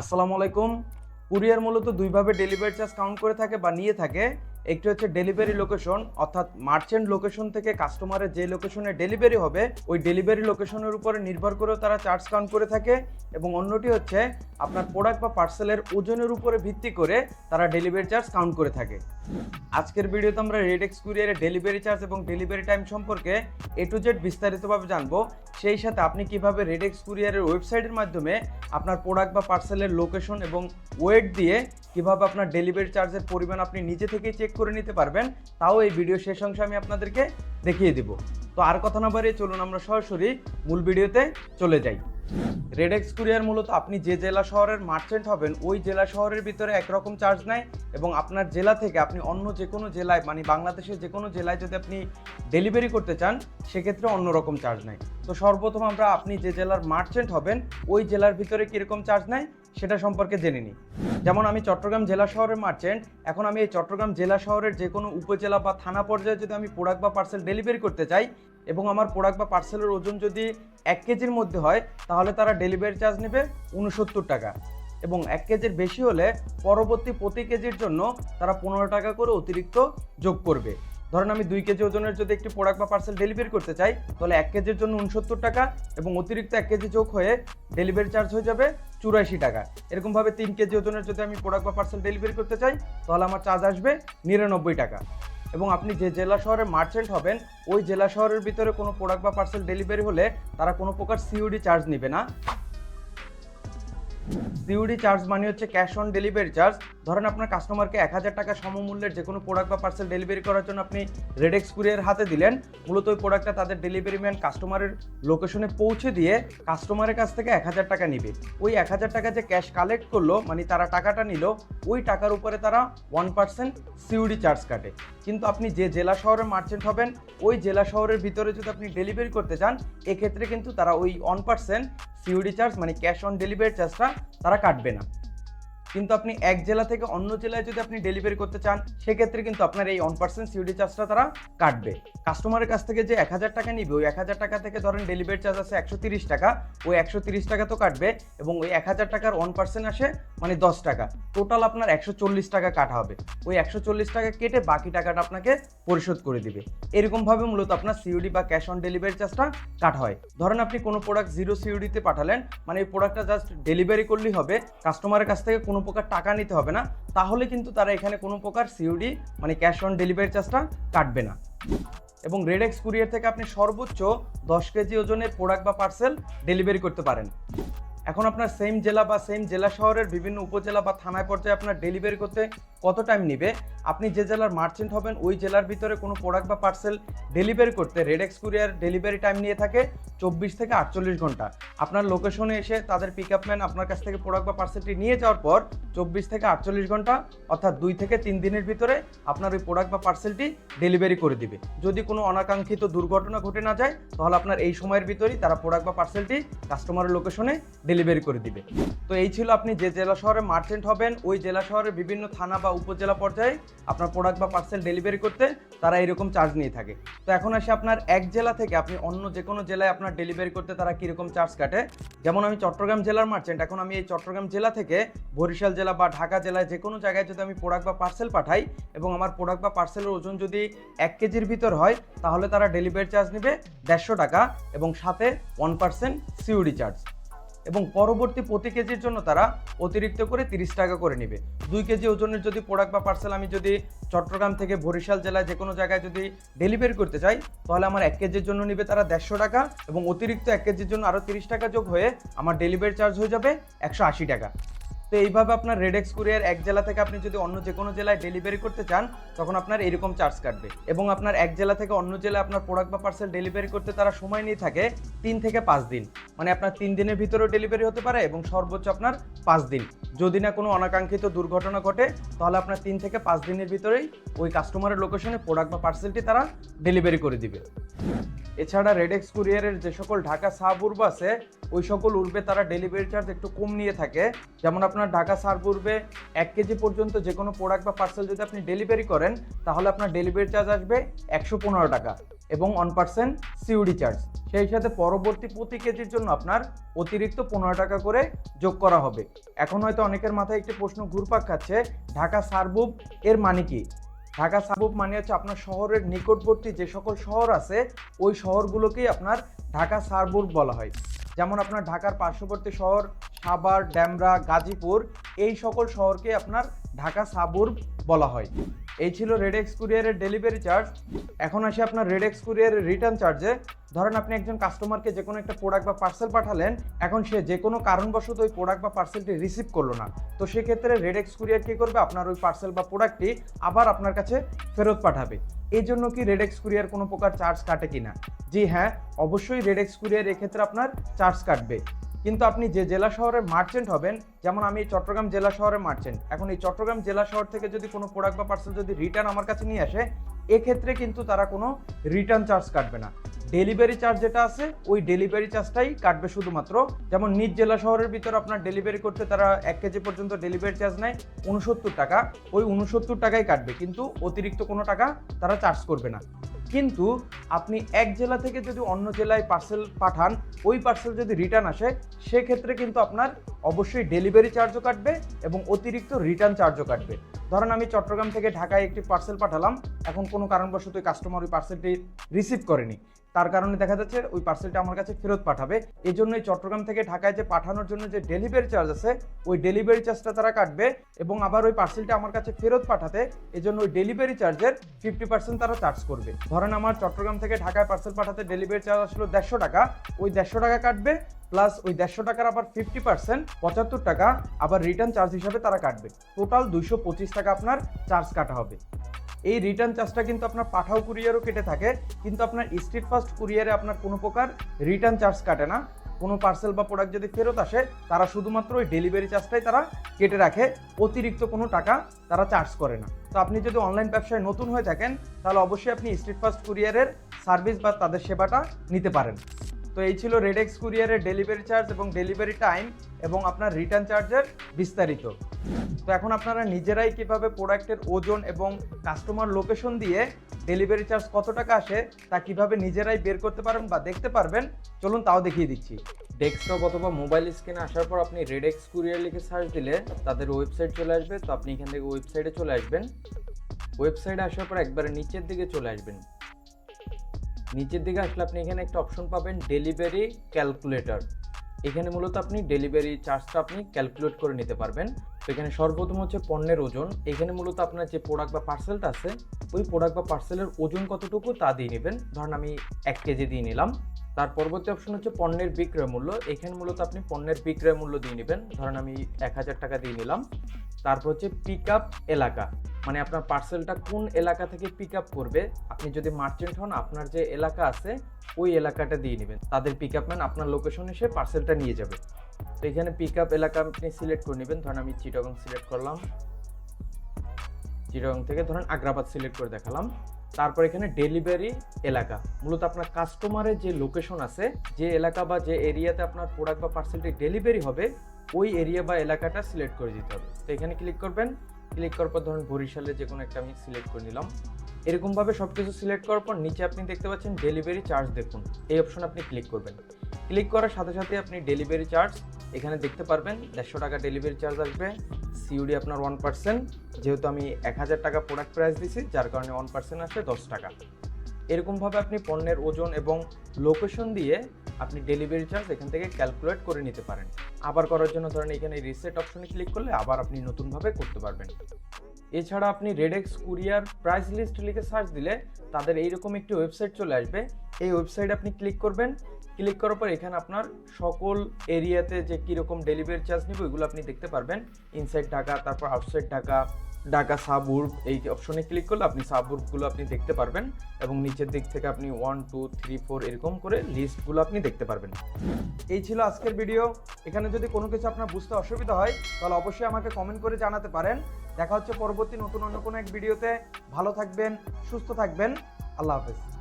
আসসালামু আলাইকুম। কুরিয়ার মূলত দুইভাবে ডেলিভারি চার্জ কাউন্ট করে থাকে বা নিয়ে থাকে। একটি হচ্ছে ডেলিভারি লোকেশন অর্থাৎ মার্চেন্ট লোকেশন থেকে কাস্টমারের যে লোকেশনে ডেলিভারি হবে, ওই ডেলিভারি লোকেশনের উপরে নির্ভর করেও তারা চার্জ কাউন্ট করে থাকে এবং অন্যটি হচ্ছে আপনার প্রোডাক্ট বা পার্সেলের ওজনের উপরে ভিত্তি করে তারা ডেলিভারি চার্জ কাউন্ট করে থাকে। আজকের ভিডিওতে আমরা রেডেক্স কুরিয়ারের ডেলিভারি চার্জ এবং ডেলিভারি টাইম সম্পর্কে এ টু জেড বিস্তারিতভাবে জানব। সেই সাথে আপনি কীভাবে রেডেক্স কুরিয়ারের ওয়েবসাইটের মাধ্যমে আপনার প্রোডাক্ট বা পার্সেলের লোকেশন এবং ওয়েট দিয়ে কীভাবে আপনার ডেলিভারি চার্জের পরিমাণ আপনি নিজে থেকেই চেক করে নিতে পারবেন তাও এই ভিডিও শেষ অংশে আমি আপনাদেরকে দেখিয়ে দিব। তো আর কথা না বাড়িয়ে চলুন আমরা সরাসরি মূল ভিডিওতে চলে যাই। রেডেক্স কুরিয়ার মূলত আপনি যে জেলা শহরের মার্চেন্ট হবেন, ওই জেলা শহরের ভিতরে একরকম চার্জ নেয় এবং আপনার জেলা থেকে আপনি অন্য যে কোনো জেলায় মানে বাংলাদেশের যে কোনো জেলায় যদি আপনি ডেলিভারি করতে চান, সেক্ষেত্রে অন্যরকম চার্জ নেয়। তো সর্বপ্রথম আমরা আপনি যে জেলার মার্চেন্ট হবেন, ওই জেলার ভিতরে কীরকম চার্জ নেয়, সেটা সম্পর্কে জেনে নিই। যেমন আমি চট্টগ্রাম জেলা শহরের মার্চেন্ট এখন আমি এই চট্টগ্রাম জেলা শহরের যে কোনো উপজেলা বা থানা পর্যায়ে যদি আমি প্রোডাক্ট বা পার্সেল ডেলিভারি করতে চাই এবং আমার প্রোডাক্ট বা পার্সেলের ওজন যদি এক কেজির মধ্যে হয়, তাহলে তারা ডেলিভারি চার্জ নেবে উনসত্তর টাকা। এবং এক কেজির বেশি হলে পরবর্তী প্রতি কেজির জন্য তারা পনেরো টাকা করে অতিরিক্ত যোগ করবে। ধরেন আমি দুই কেজি ওজনের যদি একটি প্রোডাক্ট বা পার্সেল ডেলিভারি করতে চাই, তাহলে এক কেজির জন্য উনসত্তর টাকা এবং অতিরিক্ত এক কেজি যোগ হয়ে ডেলিভারি চার্জ হয়ে যাবে চুরাশি টাকা। এরকমভাবে তিন কেজি ওজনের যদি আমি প্রোডাক্ট বা পার্সেল ডেলিভারি করতে চাই, তাহলে আমার চার্জ আসবে নিরানব্বই টাকা। এবং আপনি যে জেলা শহরে মার্চেন্ট হবেন, ওই জেলা শহরের ভিতরে কোনো প্রোডাক্ট বা পার্সেল ডেলিভারি হলে তারা কোনো প্রকার সিউডি চার্জ নেবে না। সিউডি চার্জ মানে হচ্ছে ক্যাশ অন ডেলিভারি চার্জ ধরেন আপনার কাস্টমারকে এক হাজার টাকা সমমূল্যের যে কোনো প্রোডাক্ট বা পার্সেল ডেলিভারি করার জন্য আপনি রেডেক্স কুরিয়ার হাতে দিলেন, মূলত ওই প্রোডাক্টটা তাদের ডেলিভারি ম্যান কাস্টমারের লোকেশনে পৌঁছে দিয়ে কাস্টমারের কাছ থেকে এক হাজার টাকা নিবে। ওই এক হাজার টাকা যে ক্যাশ কালেক্ট করল মানে তারা টাকাটা নিল, ওই টাকার উপরে তারা ওয়ান পার্সেন্ট সিউডি চার্জ কাটে। কিন্তু আপনি যে জেলা শহরে মার্চেন্ট হবেন, ওই জেলা শহরের ভিতরে যদি আপনি ডেলিভারি করতে চান, এক্ষেত্রে কিন্তু তারা ওই ওয়ান পার্সেন্ট সিউডি চার্জ মানে ক্যাশ অন ডেলিভারি চার্জটা তারা কাটবে না। কিন্তু আপনি এক জেলা থেকে অন্য জেলায় যদি আপনি ডেলিভারি করতে চান, সেক্ষেত্রে কিন্তু আপনার এই ওয়ান পার্সেন্ট সিওডি চার্জটা তারা কাটবে। কাস্টমারের কাছ থেকে যে এক হাজার টাকা নিবে, ওই এক হাজার টাকা থেকে ধরেন ডেলিভারি চার্জ আছে একশো তিরিশ টাকা, ওই একশো তিরিশ টাকা তো কাটবে এবং ওই এক হাজার টাকার ওয়ান পার্সেন্ট আসে মানে দশ টাকা। টোটাল আপনার একশো চল্লিশ টাকা কাটা হবে। ওই একশো চল্লিশ টাকা কেটে বাকি টাকাটা আপনাকে পরিশোধ করে দিবে। এরকমভাবে মূলত আপনার সিউডি বা ক্যাশ অন ডেলিভারি চার্জটা কাট হয়। ধরেন আপনি কোনো প্রোডাক্ট জিরো সিওডিতে পাঠালেন মানে এই প্রোডাক্টটা জাস্ট ডেলিভারি করলেই হবে কাস্টমারের কাছ থেকে কোনো প্রকার টাকা নিতে হবে না, তাহলে কিন্তু তারা এখানে কোনো প্রকার সিউডি মানে ক্যাশ অন ডেলিভারি চার্জটা কাটবে না। এবং রেডেক্স কুরিয়ার থেকে আপনি সর্বোচ্চ দশ কেজি ওজনের প্রোডাক্ট বা পার্সেল ডেলিভারি করতে পারেন। এখন আপনার সেম জেলা বা সেম জেলা শহরের বিভিন্ন উপজেলা বা থানায় পর্যায়ে আপনার ডেলিভারি করতে কত টাইম নেবে? আপনি যে জেলার মার্চেন্ট হবেন, ওই জেলার ভিতরে কোনো প্রোডাক্ট বা পার্সেল ডেলিভারি করতে রেডেক্স কুরিয়ার ডেলিভারি টাইম নিয়ে থাকে চব্বিশ থেকে আটচল্লিশ ঘণ্টা। আপনার লোকেশনে এসে তাদের পিক আপ ম্যান আপনার কাছ থেকে প্রোডাক্ট বা পার্সেলটি নিয়ে যাওয়ার পর চব্বিশ থেকে আটচল্লিশ ঘণ্টা, অর্থাৎ দুই থেকে তিন দিনের ভিতরে আপনার ওই প্রোডাক্ট বা পার্সেলটি ডেলিভারি করে দিবে। যদি কোনো অনাকাঙ্ক্ষিত দুর্ঘটনা ঘটে না যায়, তাহলে আপনার এই সময়ের ভিতরেই তারা প্রোডাক্ট বা পার্সেলটি কাস্টমারের লোকেশনে ডেলিভারি করে দিবে। তো এই ছিল আপনি যে জেলা শহরে মার্চেন্ট হবেন, ওই জেলা শহরের বিভিন্ন থানা বা উপজেলা পর্যায়ে আপনার প্রোডাক্ট বা পার্সেল ডেলিভারি করতে তারা এরকম চার্জ নিয়ে থাকে। তো এখন আসে আপনার এক জেলা থেকে আপনি অন্য যে কোনো জেলায় আপনার ডেলিভারি করতে তারা কীরকম চার্জ কাটে? যেমন আমি চট্টগ্রাম জেলার মার্চেন্ট এখন আমি এই চট্টগ্রাম জেলা থেকে বরিশাল জেলা বা ঢাকা জেলায় যে কোনো জায়গায় যদি আমি প্রোডাক্ট বা পার্সেল পাঠাই এবং আমার প্রোডাক্ট বা পার্সেলের ওজন যদি এক কেজির ভিতর হয়, তাহলে তারা ডেলিভারি চার্জ নেবে দেড়শো টাকা এবং সাথে ওয়ান পার্সেন্ট সিউডি চার্জ এবং পরবর্তী প্রতি কেজির জন্য তারা অতিরিক্ত করে তিরিশ টাকা করে নেবে। দুই কেজি ওজনের যদি প্রোডাক্ট বা পার্সেল আমি যদি চট্টগ্রাম থেকে বরিশাল জেলায় যে কোনো জায়গায় যদি ডেলিভারি করতে চাই, তাহলে আমার এক কেজির জন্য নেবে তারা দেড়শো টাকা এবং অতিরিক্ত এক কেজির জন্য আরও তিরিশ টাকা যোগ হয়ে আমার ডেলিভারি চার্জ হয়ে যাবে একশো আশি টাকা। তো এইভাবে আপনার রেডেক্স কুরিয়ার এক জেলা থেকে আপনি যদি অন্য যে কোনো জেলায় ডেলিভারি করতে চান, তখন আপনার এরকম চার্জ কাটবে। এবং আপনার এক জেলা থেকে অন্য জেলায় আপনার প্রোডাক্ট বা পার্সেল ডেলিভারি করতে তারা সময় নিয়ে থাকে তিন থেকে পাঁচ দিন। মানে আপনার তিন দিনের ভিতরেও ডেলিভারি হতে পারে এবং সর্বোচ্চ আপনার পাঁচ দিন। যদি না কোনো অনাকাঙ্ক্ষিত দুর্ঘটনা ঘটে, তাহলে আপনার তিন থেকে পাঁচ দিনের ভিতরেই ওই কাস্টমারের লোকেশনে প্রোডাক্ট বা পার্সেলটি তারা ডেলিভারি করে দিবে। এছাড়া রেডেক্স কুরিয়ারের যে সকল ঢাকা সাবুর্ব আছে ওই সকল উর্বে তারা ডেলিভারি চার্জ একটু কম নিয়ে থাকে। যেমন আপনার ঢাকা সাবুর্বে এক কেজি পর্যন্ত যে কোনো প্রোডাক্ট বা পার্সেল যদি আপনি ডেলিভারি করেন, তাহলে আপনার ডেলিভারি চার্জ আসবে একশো পনেরো টাকা এবং ওয়ান পার্সেন্ট সিউডি চার্জ সেই সাথে পরবর্তী প্রতি কেজির জন্য আপনার অতিরিক্ত পনেরো টাকা করে যোগ করা হবে। এখন হয়তো অনেকের মাথায় একটি প্রশ্ন ঘুরপাক খাচ্ছে, ঢাকা সারবুব এর মানে কি? ঢাকা সাবুব মানে হচ্ছে আপনার শহরের নিকটবর্তী যে সকল শহর আছে, ওই শহরগুলোকেই আপনার ঢাকা সারবুব বলা হয়। যেমন আপনার ঢাকার পার্শ্ববর্তী শহর সাবার ড্যামরা, গাজীপুর, এই সকল শহরকে আপনার ঢাকা সাবুর্ব বলা হয়। এই ছিল রেডেক্স কুরিয়ারের ডেলিভারি চার্জ এখন আসি আপনার রেডেক্স কুরিয়ারের রিটার্ন চার্জে ধরেন আপনি একজন কাস্টমারকে যে কোনো একটা প্রোডাক্ট বা পার্সেল পাঠালেন, এখন সে যে কোনো কারণবশত ওই প্রোডাক্ট বা পার্সেলটি রিসিভ করল না। তো সেক্ষেত্রে রেডেক্স কুরিয়ার কী করবে? আপনার ওই পার্সেল বা প্রোডাক্টটি আবার আপনার কাছে ফেরত পাঠাবে। এই জন্য কি রেডেক্স কুরিয়ার কোনো প্রকার চার্জ কাটে কিনা? জি হ্যাঁ অবশ্যই রেডেক্স কুরিয়ার এক্ষেত্রে আপনার চার্জ কাটবে। কিন্তু আপনি যে জেলা শহরের মার্চেন্ট হবেন, যেমন আমি চট্টগ্রাম জেলা শহরের মার্চেন্ট এখন এই চট্টগ্রাম জেলা শহর থেকে যদি কোনো প্রোডাক্ট বা পার্সেল যদি রিটার্ন আমার কাছে নিয়ে আসে, এক্ষেত্রে কিন্তু তারা কোনো রিটার্ন চার্জ কাটবে না। ডেলিভারি চার্জ যেটা আছে, ওই ডেলিভারি চার্জটাই কাটবে শুধুমাত্র। যেমন নিজ জেলা শহরের ভিতর আপনার ডেলিভারি করতে তারা এক কেজি পর্যন্ত ডেলিভারি চার্জ নেয় উনসত্তর টাকা। ওই উনসত্তর টাকাই কাটবে, কিন্তু অতিরিক্ত কোনো টাকা তারা চার্জ করবে না। কিন্তু আপনি এক জেলা থেকে যদি অন্য জেলায় পার্সেল পাঠান, ওই পার্সেল যদি রিটার্ন আসে, সেক্ষেত্রে কিন্তু আপনার অবশ্যই ডেলিভারি চার্জও কাটবে এবং অতিরিক্ত রিটার্ন চার্জও কাটবে। ধরেন আমি চট্টগ্রাম থেকে ঢাকায় একটি পার্সেল পাঠালাম, এখন কোনো কারণবশত ওই কাস্টমার ওই পার্সেলটি রিসিভ করেনি। তার কারণে দেখা যাচ্ছে ওই পার্সেলটা আমার কাছে ফেরত পাঠাবে। এই জন্যই চট্টগ্রাম থেকে ঢাকায় যে পাঠানোর জন্য যে ডেলিভারি চার্জ আছে, ওই ডেলিভারি চার্জটা তারা কাটবে এবং আবার ওই পার্সেলটা আমার কাছে ফেরত পাঠাতে এই জন্য ওই ডেলিভারি চার্জের ফিফটি পার্সেন্ট তারা চার্জ করবে। ধরেন আমার চট্টগ্রাম থেকে ঢাকায় পার্সেল পাঠাতে ডেলিভারি চার্জ আসলো দেড়শো টাকা, ওই দেড়শো টাকা কাটবে প্লাস ওই দেড়শো টাকার আবার ফিফটি পার্সেন্ট পঁচাত্তর টাকা আবার রিটার্ন চার্জ হিসাবে তারা কাটবে। টোটাল দুইশো পঁচিশ টাকা আপনার চার্জ কাটা হবে। এই রিটার্ন চার্জটা কিন্তু আপনার পাঠাও কুরিয়ারও কেটে থাকে, কিন্তু আপনার স্ট্রিট ফাস্ট কুরিয়ারে আপনার কোনো প্রকার রিটার্ন চার্জ কাটে না। কোনো পার্সেল বা প্রোডাক্ট যদি ফেরত আসে, তারা শুধুমাত্র ওই ডেলিভারি চার্জটাই তারা কেটে রাখে, অতিরিক্ত কোনো টাকা তারা চার্জ করে না। তো আপনি যদি অনলাইন ব্যবসায় নতুন হয়ে থাকেন, তাহলে অবশ্যই আপনি স্ট্রিট ফাস্ট কুরিয়ারের সার্ভিস বা তাদের সেবাটা নিতে পারেন। তো এই ছিল রেডেক্স কুরিয়ারের ডেলিভারি চার্জ এবং ডেলিভারি টাইম এবং আপনার রিটার্ন চার্জের বিস্তারিত। তো এখন আপনারা নিজেরাই কীভাবে প্রোডাক্টের ওজন এবং কাস্টমার লোকেশন দিয়ে ডেলিভারি চার্জ কত টাকা আসে, তা কীভাবে নিজেরাই বের করতে পারবেন বা দেখতে পারবেন, চলুন তাও দেখিয়ে দিচ্ছি। ডেস্কটপ অথবা মোবাইল স্ক্রিনে আসার পর আপনি রেডেক্স কুরিয়ার লিখে সার্চ দিলে তাদের ওয়েবসাইট চলে আসবে। তো আপনি এখান থেকে ওয়েবসাইটে চলে আসবেন। ওয়েবসাইটে আসার পর একবারে নিচের দিকে চলে আসবেন। নিচের দিকে আসলে আপনি এখানে একটা অপশন পাবেন ডেলিভারি ক্যালকুলেটর এখানে মূলত আপনি ডেলিভারি চার্জটা আপনি ক্যালকুলেট করে নিতে পারবেন। তো এখানে সর্বপ্রথম হচ্ছে পণ্যের ওজন। এখানে মূলত আপনার যে প্রোডাক্ট বা পার্সেলটা আছে, ওই প্রোডাক্ট বা পার্সেলের ওজন কতটুকু তা দিয়ে নেবেন। ধরেন আমি এক কেজি দিয়ে নিলাম। তার পরবর্তী অপশন হচ্ছে পণ্যের বিক্রয় মূল্য। এখানে মূলত আপনি পণ্যের বিক্রয় মূল্য দিয়ে নেবেন। ধরেন আমি এক হাজার টাকা দিয়ে নিলাম। তারপর হচ্ছে পিক আপ এলাকা। মানে আপনার পার্সেলটা কোন এলাকা থেকে পিক আপ করবে? আপনি যদি মার্চেন্ট হন, আপনার যে এলাকা আছে, ওই এলাকাটা দিয়ে নেবেন। তাদের পিক আপ ম্যান আপনার লোকেশন এসে পার্সেলটা নিয়ে যাবে। তো এখানে পিক আপ এলাকা আপনি সিলেক্ট করে নেবেন। ধরেন আমি চিটাগং সিলেক্ট করলাম। চিটাগং থেকে ধরেন আগ্রাবাদ সিলেক্ট করে দেখালাম। তারপর এখানে ডেলিভারি এলাকা। মূলত আপনার কাস্টমারের যে লোকেশন আছে, যে এলাকা বা যে এরিয়াতে আপনার প্রোডাক্ট বা পার্সেলটি ডেলিভারি হবে, ওই এরিয়া বা এলাকাটা সিলেক্ট করে দিতে হবে। তো এখানে ক্লিক করবেন। ক্লিক করার পর ধরুন বরিশালে যে কোনো একটা আমি সিলেক্ট করে নিলাম। এরকমভাবে সব কিছু সিলেক্ট করার পর নিচে আপনি দেখতে পাচ্ছেন ডেলিভারি চার্জ দেখুন। এই অপশন আপনি ক্লিক করবেন। ক্লিক করার সাথে সাথে আপনি ডেলিভারি চার্জ এখানে দেখতে পারবেন। দেড়শো টাকা ডেলিভারি চার্জ আসবে। সিউডি আপনার ওয়ান পার্সেন্ট যেহেতু আমি এক হাজার টাকা প্রোডাক্ট প্রাইস দিছি, যার কারণে ওয়ান পার্সেন্ট আসবে দশ টাকা। এরকমভাবে আপনি পণ্যের ওজন এবং লোকেশন দিয়ে আপনি ডেলিভারি চার্জ এখান থেকে ক্যালকুলেট করে নিতে পারেন। আবার করার জন্য ধরেন এখানে রিসেট অপশনে ক্লিক করলে আবার আপনি নতুনভাবে করতে পারবেন। এছাড়া আপনি রেডেক্স কুরিয়ার প্রাইস লিস্ট লিখে সার্চ দিলে তাদের এইরকম একটি ওয়েবসাইট চলে আসবে। এই ওয়েবসাইটে আপনি ক্লিক করবেন ক্লিক করার পর এখানে আপনার সকল এরিয়াতে যে কীরকম ডেলিভারি চার্জ নিব এগুলো আপনি দেখতে পারবেন। ইনসাইড ঢাকা, তারপর আউটসাইড ঢাকা ঢাকা সাবুর্ব এই অপশনে ক্লিক করলে আপনি সাবুর্বগুলো আপনি দেখতে পারবেন এবং নিচের দিক থেকে আপনি ওয়ান টু থ্রি ফোর এরকম করে লিস্টগুলো আপনি দেখতে পারবেন। এই ছিল আজকের ভিডিও এখানে যদি কোনো কিছু আপনার বুঝতে অসুবিধা হয়, তাহলে অবশ্যই আমাকে কমেন্ট করে জানাতে পারেন। দেখা হচ্ছে পরবর্তী নতুন অন্য কোনো এক ভিডিওতে ভালো থাকবেন, সুস্থ থাকবেন। আল্লাহ হাফেজ।